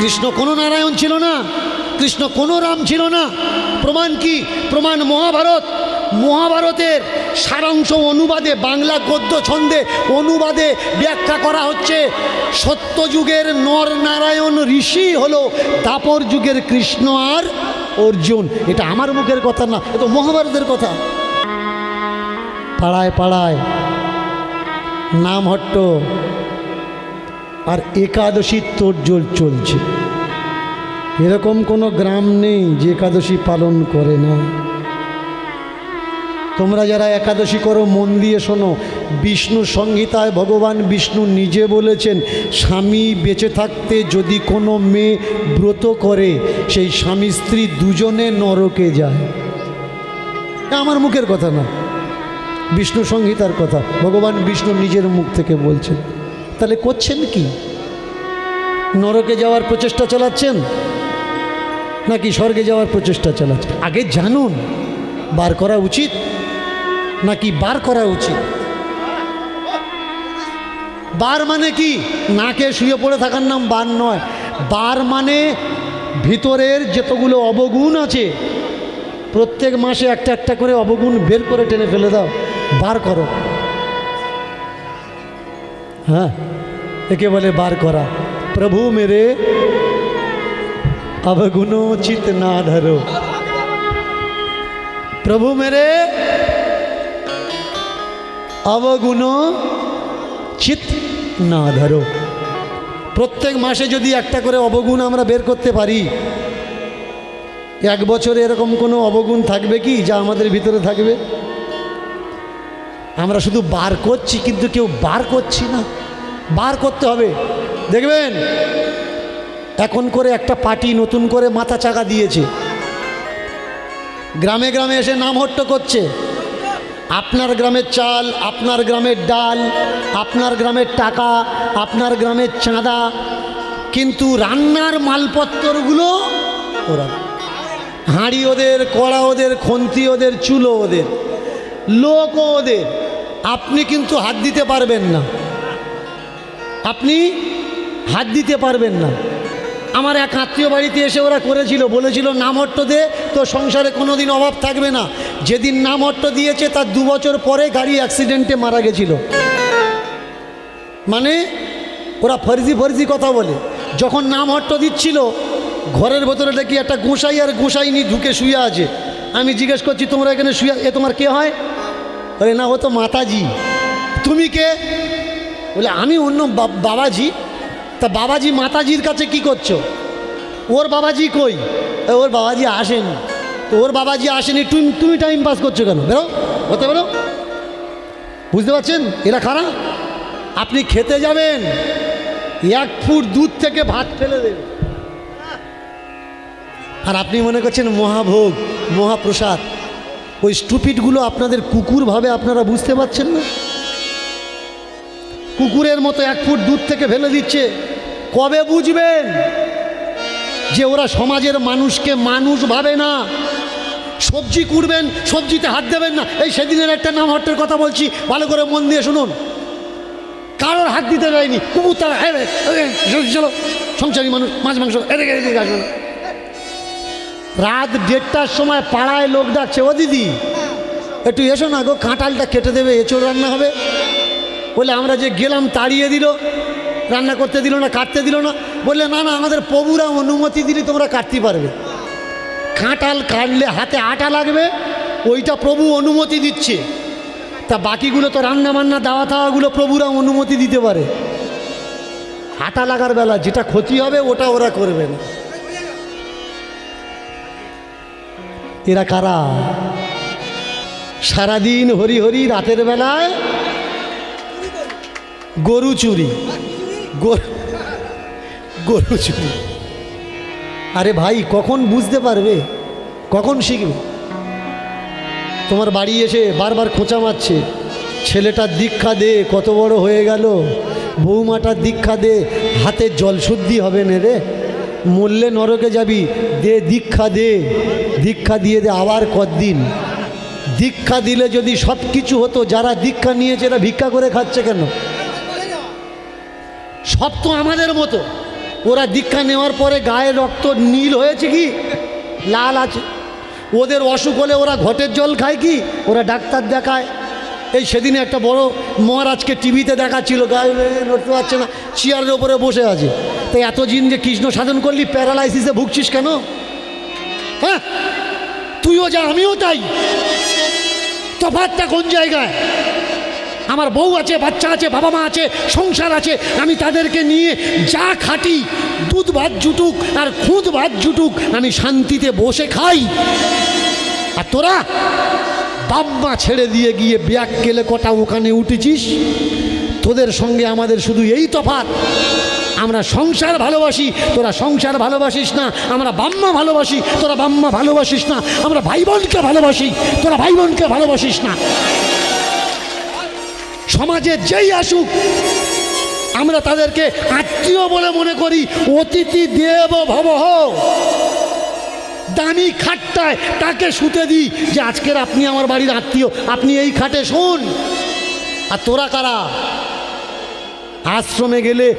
কৃষ্ণ কোনো নারায়ণ ছিল না, কৃষ্ণ কোনো রাম ছিল না। প্রমাণ কি? প্রমাণ মহাভারত। মহাভারতের সারাংশ অনুবাদে, বাংলা গদ্য ছন্দে অনুবাদে ব্যাখ্যা করা হচ্ছে, সত্যযুগের নর নারায়ণ ঋষি হলো দাপর যুগের কৃষ্ণ আর অর্জুন। এটা আমার মুখের কথা না, এ তো মহাভারতের কথা। পাড়ায় পাড়ায় নামহট্ট আর একাদশী তোড়জোড় চলছে। এরকম কোনো গ্রাম নেই যে একাদশী পালন করে না। তোমরা যারা একাদশী করো, মন দিয়ে শোনো, বিষ্ণু সংহিতায় ভগবান বিষ্ণু নিজে বলেছেন, স্বামী বেঁচে থাকতে যদি কোনো মেয়ে ব্রত করে, সেই স্বামী স্ত্রী দুজনে নরকে যায়। আমার মুখের কথা না, বিষ্ণু সংহিতার কথা, ভগবান বিষ্ণু নিজের মুখ থেকে বলছেন। তাহলে করছেন কি? নরকে যাওয়ার প্রচেষ্টা চালাচ্ছেন? নাকি স্বর্গে যাওয়ার প্রচেষ্টা চালাচ্ছেন? আগে জানুন, বার করা উচিত নাকি বার করা উচিত? বার মানে কি? নাকে শুয়ে পড়ে থাকার নাম বার নয়। বার মানে ভিতরের যতগুলো অবগুণ আছে, প্রত্যেক মাসে একটা একটা করে অবগুণ বের করে টেনে ফেলে দাও। বার করো। হ্যাঁ? একে বলে বার করা। প্রভু মেরে অবগুণোচিত না ধরো। প্রভু মেরে অবগুণ চিত না ধরো। প্রত্যেক মাসে যদি একটা করে অবগুণ আমরা বের করতে পারি, এক বছরে এরকম কোনো অবগুণ থাকবে কি, যা আমাদের ভিতরে থাকবে? আমরা শুধু বার করছি, কিন্তু কেউ বার করছি না। বার করতে হবে। দেখবেন? এখন করে একটা পার্টি নতুন করে মাথা চাকা দিয়েছে। গ্রামে গ্রামে এসে নাম হট্ট করছে। আপনার গ্রামের চাল, আপনার গ্রামের ডাল, আপনার গ্রামের টাকা, আপনার গ্রামের চাঁদা, কিন্তু রান্নার মালপত্রগুলো ওরা হাঁড়ি ওদের, কড়া ওদের, খন্তি ওদের, চুলো ওদের, লোকও ওদের। আপনি কিন্তু হাত দিতে পারবেন না। আপনি হাত দিতে পারবেন না। আমার এক আত্মীয় বাড়িতে এসে ওরা করেছিল, বলেছিল নামহট্ট দে তো সংসারে কোনো দিন অভাব থাকবে না। যেদিন নামহট্ট দিয়েছে, তার দু বছর পরে গাড়ি অ্যাক্সিডেন্টে মারা গেছিল। মানে ওরা ফর্জি ফর্জি কথা বলে। যখন নামহট্ট দিচ্ছিল, ঘরের ভেতরে দেখি একটা গোসাই আর গোসাইনি ঢুকে শুয়ে আছে। আমি জিজ্ঞেস করছি, তোমরা এখানে শুয়ে, এ তোমার কে হয়? বলে, না, ও তো মাতাজি। তুমি কে? বলে, আমি অন্য বাবাজি। তা বাবাজি মাতাজির কাছে কি করছ? ওর বাবাজি কই? ওর বাবাজি আসেনি। তো ওর বাবাজি আসেনি, তুমি তুমি টাইম পাস করছ কেন? বেরো হতে বেরো বুঝতে পারছেন? এরা খারাপ আপনি খেতে যাবেন। এক ফুট দুধ থেকে ভাত ফেলে দেবে। আর আপনি মনে করছেন মহাভোগ, মহাপ্রসাদ। ওই স্টুপিডগুলো আপনাদের কুকুর ভাবে আপনারা বুঝতে পারছেন না? কুকুরের মতো এক ফুট দূর থেকে ফেলে দিচ্ছে। কবে বুঝবেন যে ওরা সমাজের মানুষকে মানুষ ভাবে না? সবজি কুড়বেন, সবজিতে হাত দেবেন না। এই সেদিনের একটা নাম হট্টের কথা বলছি, ভালো করে মন দিয়ে শুনুন। কারোর হাত দিতে দেয়নি। কুকুর তারা সংসারী মানুষ, মাছ, মাংস, এদিকে এদিকে আসবে না রাত দেড়টার সময় পাড়ায় লোক ডাকছে, ও দিদি, একটু এসো না গো কাঁটালটা কেটে দেবে, এঁচড় রান্না হবে। বলে, আমরা যে গেলাম তাড়িয়ে দিল, রান্না করতে দিল না, কাটতে দিল না। বললে, না না, আমাদের প্রভুরা অনুমতি দিলে তোমরা কাটতে পারবে। কাঁটাল কাটলে হাতে আটা লাগবে, ওইটা প্রভু অনুমতি দিচ্ছে। তা বাকিগুলো তো রান্না বান্না দাওয়া থাওয়াগুলো প্রভুরা অনুমতি দিতে পারে। আটা লাগার বেলা যেটা ক্ষতি হবে, ওটা ওরা করবে না। এরা কারা? সারাদিন হরি হরি, রাতের বেলায় গরু চুরি। গরু চুরি। আরে ভাই, কখন বুঝতে পারবে? কখন শিখবে? তোমার বাড়ি এসে বারবার খোঁচা মারছে। ছেলেটার দীক্ষা দে, কত বড় হয়ে গেল। বৌমাটার দীক্ষা দে, হাতে জল শুদ্ধি হবে না রে। মরলে নরকে যাবি, দে দীক্ষা দে, দীক্ষা দিয়ে দে আবার কদিন দীক্ষা দিলে যদি সব কিছু হতো, যারা দীক্ষা নিয়েছে এরা ভিক্ষা করে খাচ্ছে কেন? সব তো আমাদের মতো। ওরা দীক্ষা নেওয়ার পরে গায়ে রক্ত নীল হয়েছে কি? লাল আছে। ওদের অসুখ হলে ওরা ঘটের জল খায় কি? ওরা ডাক্তার দেখায়। এই সেদিনে একটা বড় মহারাজকে টিভিতে দেখাচ্ছিল, গায়ে নড়তে পারছে না, চেয়ারের ওপরে বসে আছে। তাই এত দিন যে কৃষ্ণ সাধন করলি, প্যারালাইসিসে ভুগছিস কেন? হ্যাঁ? তুইও যা, আমিও তাই। তফাতটা কোন জায়গায়? আমার বউ আছে, বাচ্চা আছে, বাবা মা আছে, সংসার আছে, আমি তাদেরকে নিয়ে যা খাটি, দুধ ভাত জুটুক আর খুদ ভাত জুটুক, আমি শান্তিতে বসে খাই। আর তোরা? বাম্মা ছেড়ে দিয়ে গিয়ে ব্যাগ গেলে কটা ওখানে উঠেছিস? তোদের সঙ্গে আমাদের শুধু এই তফাৎ। আমরা সংসার ভালোবাসি, তোরা সংসার ভালোবাসিস না, আমরা বাম্মা ভালোবাসি, তোরা বাম্মা ভালোবাসিস না, আমরা ভাই বোনকে ভালোবাসি, তোরা ভাই বোনকে ভালোবাসিস না। সমাজে যেই আসুক, আমরা তাদেরকে আত্মীয় বলে মনে করি, অতিথি দেব ভবহ দামি খাটটায় তাকে শুতে দিই যে আজকের আপনি আমার বাড়ির আত্মীয়। আপনি এই খাটে শোন। আর তোরা কারা? আশ্রমে গেলে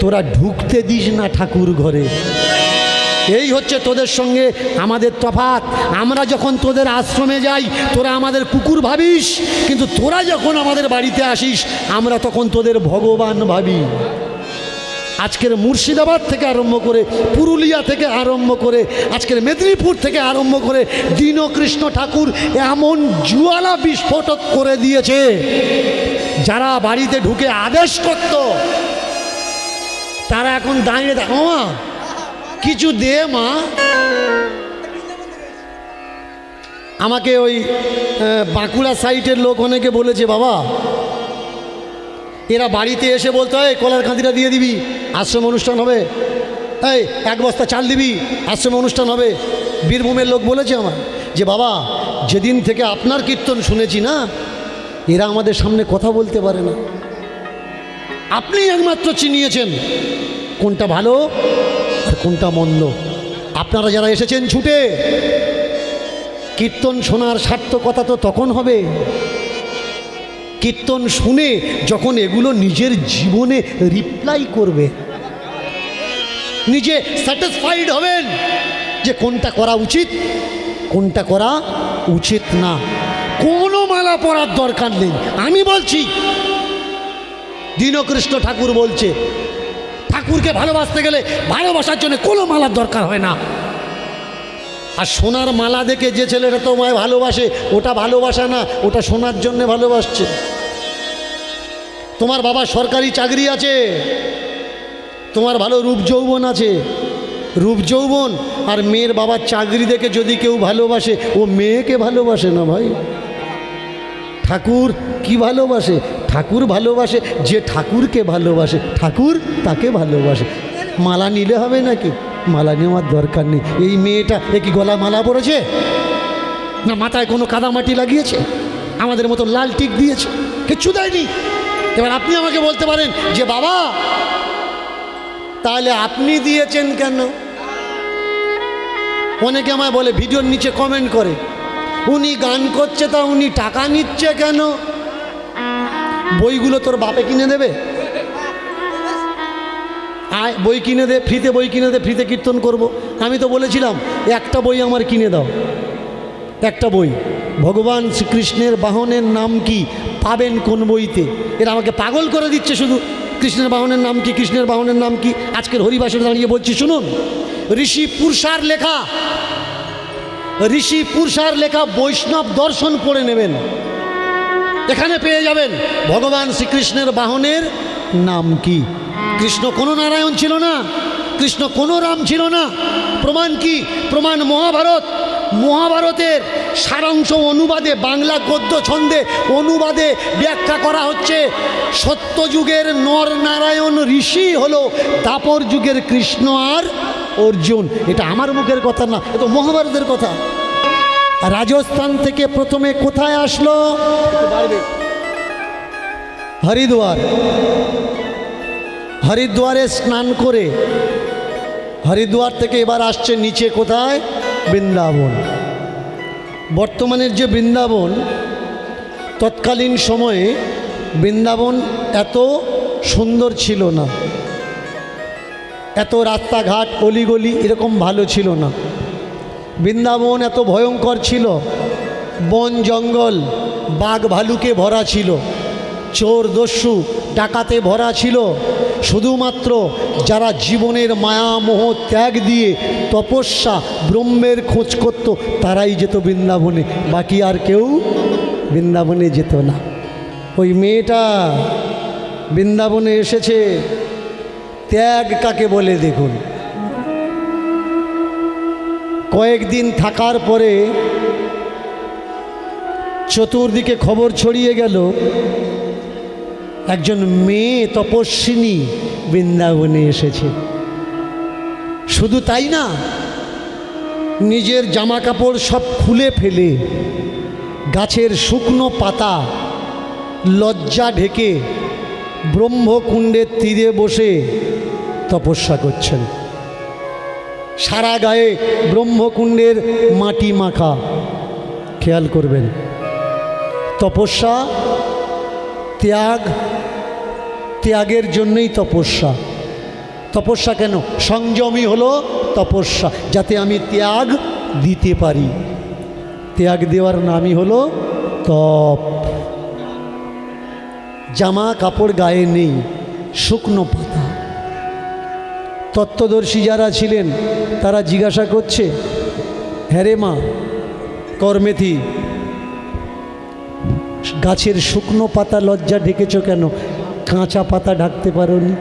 তোরা ঢুকতে দিস না ঠাকুর ঘরে। এই হচ্ছে তোদের সঙ্গে আমাদের তফাত আমরা যখন তোদের আশ্রমে যাই, তোরা আমাদের কুকুর ভাবিস। কিন্তু তোরা যখন আমাদের বাড়িতে আসিস, আমরা তখন তোদের ভগবান ভাবি। আজকের মুর্শিদাবাদ থেকে আরম্ভ করে পুরুলিয়া থেকে আরম্ভ করে আজকের মেদিনীপুর থেকে আরম্ভ করে দীনকৃষ্ণ ঠাকুর এমন জুয়ালা বিস্ফোটক করে দিয়েছে। যারা বাড়িতে ঢুকে আদেশ করত, তারা এখন দাঁড়িয়ে দেখো মা, কিছু দে মা। আমাকে ওই বাঁকুড়া সাইটের লোক অনেকে বলেছে, বাবা এরা বাড়িতে এসে বলতে হয় কলার খাঁদিটা দিয়ে দিবি, আশ্রম অনুষ্ঠান হবে। এই, এক বস্তা চাল দিবি, আশ্রম অনুষ্ঠান হবে। বীরভূমের লোক বলেছে আমার যে, বাবা, যেদিন থেকে আপনার কীর্তন শুনেছি না, এরা আমাদের সামনে কথা বলতে পারে না। আপনি একমাত্র চিনিয়েছেন কোনটা ভালো আর কোনটা মন্দ। আপনারা যারা এসেছেন ছুটে, কীর্তন শোনার সার্থকতা তো তখন হবে। কীর্তন শুনে যখন এগুলো নিজের জীবনে রিপ্লাই করবে, নিজে স্যাটিসফাইড হবেন যে কোনটা করা উচিত, কোনটা করা উচিত না। কোনো মালা পরার দরকার নেই। আমি বলছি, দীনকৃষ্ণ ঠাকুর বলছে, ঠাকুরকে ভালোবাসতে গেলে ভালোবাসার জন্য কোনো মালার দরকার হয় না। আর সোনার মালা দেখে যে ছেলেটা তোমায় ভালোবাসে, ওটা ভালোবাসা না, ওটা সোনার জন্য ভালোবাসছে। তোমার বাবা সরকারি চাকরি আছে, তোমার ভালো রূপ যৌবন আছে, রূপ যৌবন, আর মেয়ের বাবার চাকরি দেখে যদি কেউ ভালোবাসে, ও মেয়েকে ভালোবাসে না ভাই। ঠাকুর কি ভালোবাসে? ঠাকুর ভালোবাসে যে ঠাকুরকে ভালোবাসে, ঠাকুর তাকে ভালোবাসে। মালা নিলে হবে নাকি? মালা নেওয়ার দরকার নেই। এই মেয়েটা এ কি গলা মালা পড়েছে না মাথায় কোনো কাদামাটি লাগিয়েছে? আমাদের মতো লাল টিক দিয়েছে? কিচ্ছু দেয়নি। এবার আপনি আমাকে বলতে পারেন যে বাবা, তাহলে আপনি দিয়েছেন কেন? অনেকে আমায় বলে, ভিডিওর নিচে কমেন্ট করে। উনি গান করছে তা উনি টাকা নিচ্ছে কেন? বইগুলো তোর বাপে কিনে দেবে? আয়, বই কিনে দে, ফ্রিতে বই কিনে দে, ফ্রিতে কীর্তন করব। আমি তো বলেছিলাম, একটা বই আমার কিনে দাও। একটা বই। ভগবান শ্রীকৃষ্ণের বাহনের নাম কি? পাবেন কোন বইতে? এরা আমাকে পাগল করে দিচ্ছে শুধু। কৃষ্ণের বাহনের নাম কি, কৃষ্ণের বাহনের নাম কি? আজকের হরিবাসে দাঁড়িয়ে বলছি, শুনুন। ঋষি পুরসার লেখা। ঋষি পুরসার লেখা বৈষ্ণব দর্শন পড়ে নেবেন। এখানে পেয়ে যাবেন। ভগবান শ্রীকৃষ্ণের বাহনের নাম কি? কৃষ্ণ কোনো নারায়ণ ছিল না কৃষ্ণ কোনো রাম ছিল না। প্রমাণ কি? প্রমাণ মহাভারত। মহাভারতের সারাংশ অনুবাদে বাংলা গদ্য ছন্দে অনুবাদে ব্যাখ্যা করা হচ্ছে সত্যযুগের নর নারায়ণ ঋষি হলো দাপর যুগের কৃষ্ণ আর অর্জুন। এটা আমার মুখের কথা না এ তো মহাভারতের কথা। রাজস্থান থেকে প্রথমে কোথায় আসলো? হরিদ্বার। হরিদ্বারে স্নান করে হরিদ্বার থেকে এবার আসছে নিচে কোথায়? বৃন্দাবন। বর্তমানের যে বৃন্দাবন, তৎকালীন সময়ে বৃন্দাবন এত সুন্দর ছিল না। এত রাস্তাঘাট, অলিগলি এরকম ভালো ছিল না। বৃন্দাবন এত ভয়ঙ্কর ছিল। বন জঙ্গল, বাঘ ভালুকে ভরা ছিল। চোর দস্যু ডাকাতে ভরা ছিল। শুধুমাত্র যারা জীবনের মায়া মোহ ত্যাগ দিয়ে তপস্যা ব্রহ্মের খোঁজ করত, তারাই যেত বৃন্দাবনে। বাকি আর কেউ বৃন্দাবনে যেত না। ওই মেয়েটা বৃন্দাবনে এসেছে। ত্যাগ কাকে বলে দেখুন। কয়েকদিন থাকার পরে চতুর্দিকে খবর ছড়িয়ে গেল একজন মেয়ে তপস্বিনী বৃন্দাবনে এসেছে। শুধু তাই না, নিজের জামা কাপড় সব খুলে ফেলে, গাছের শুকনো পাতা, লজ্জা ঢেকে ব্রহ্মকুণ্ডের তীরে বসে তপস্যা করছেন। সারা গায়ে ব্রহ্মকুণ্ডের মাটি মাখা, খেয়াল করবেন। তপস্যা, ত্যাগ ত্যাগের জন্যই তপস্যা। তপস্যা কেন? সংযমী হলো তপস্যা, যাতে আমি ত্যাগ দিতে পারি। ত্যাগ দেওয়ার নামই হলো তপ। জামা কাপড় গায়ে নেই, শুকনো পাতা। তত্ত্বদর্শী যারা ছিলেন, তারা জিজ্ঞাসা করছে হ্যারে মা কর্মেথি গাছের শুকনো পাতা লজ্জা ঢেকেছ কেন? কাঁচা পাতা ঢাকতে পারোনি।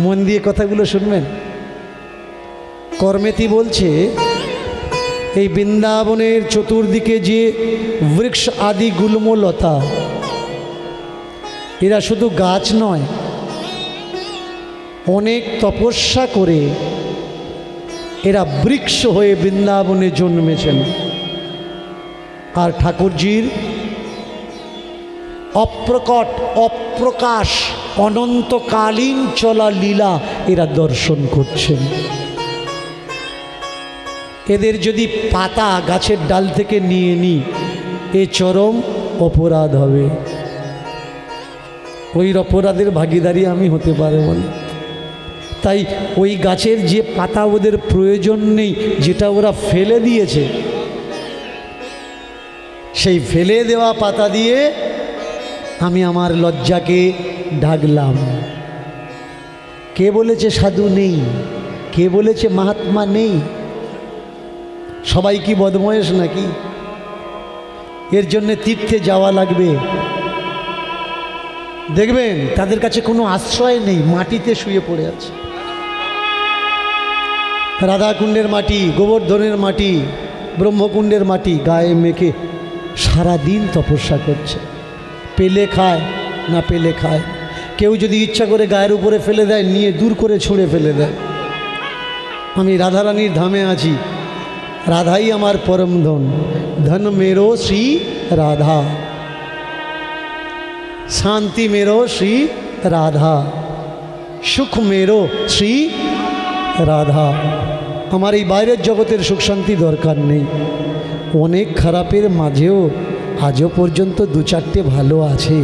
মন দিয়ে কথাগুলো শুনবেন? কর্মেতি বলছে, এই বৃন্দাবনের চতুর্দিকে যে বৃক্ষ আদি গুল্মলতা, এরা শুধু গাছ নয়, অনেক তপস্যা করে এরা বৃক্ষ হয়ে বৃন্দাবনে জন্মেছেন। আর ঠাকুরজির অপ্রকট, অপ্রকাশ, অনন্তকালীন চলা লীলা এরা দর্শন করছেন। এদের যদি পাতা গাছের ডাল থেকে নিয়ে নিই এ চরম অপরাধ হবে। ওই অপরাধের ভাগিদারি আমি হতে পারব না। তাই ওই গাছের যে পাতা ওদের প্রয়োজন নেই, যেটা ওরা ফেলে দিয়েছে, সেই ফেলে দেওয়া পাতা দিয়ে আমি আমার লজ্জাকে ঢাকলাম। কে বলেছে সাধু নেই? কে বলেছে মহাত্মা নেই? সবাই কি বদময়েশ নাকি? এর জন্যে তীর্থে যাওয়া লাগবে। দেখবেন, তাদের কাছে কোনো আশ্রয় নেই, মাটিতে শুয়ে পড়ে আছে। রাধাকুণ্ডের মাটি, গোবর্ধনের মাটি, ব্রহ্মকুণ্ডের মাটি গায়ে মেখে সারা দিন তপস্যা করছে। পেলে খায়, না পেলে খায়। কেউ যদি ইচ্ছা করে গায়ের উপরে ফেলে দেয়, নিয়ে দূর করে ছুঁড়ে ফেলে দেয়। আমি রাধারানীর ধামে আছি। রাধাই আমার পরম ধন। ধন মেরো শ্রী রাধা। শান্তি মেরো শ্রী রাধা। সুখ মেরো শ্রী রাধা। আমার এই বাইরের জগতের সুখ শান্তি দরকার নেই। অনেক খারাপের মাঝেও আজও পর্যন্ত দু চারটে ভালো আছে।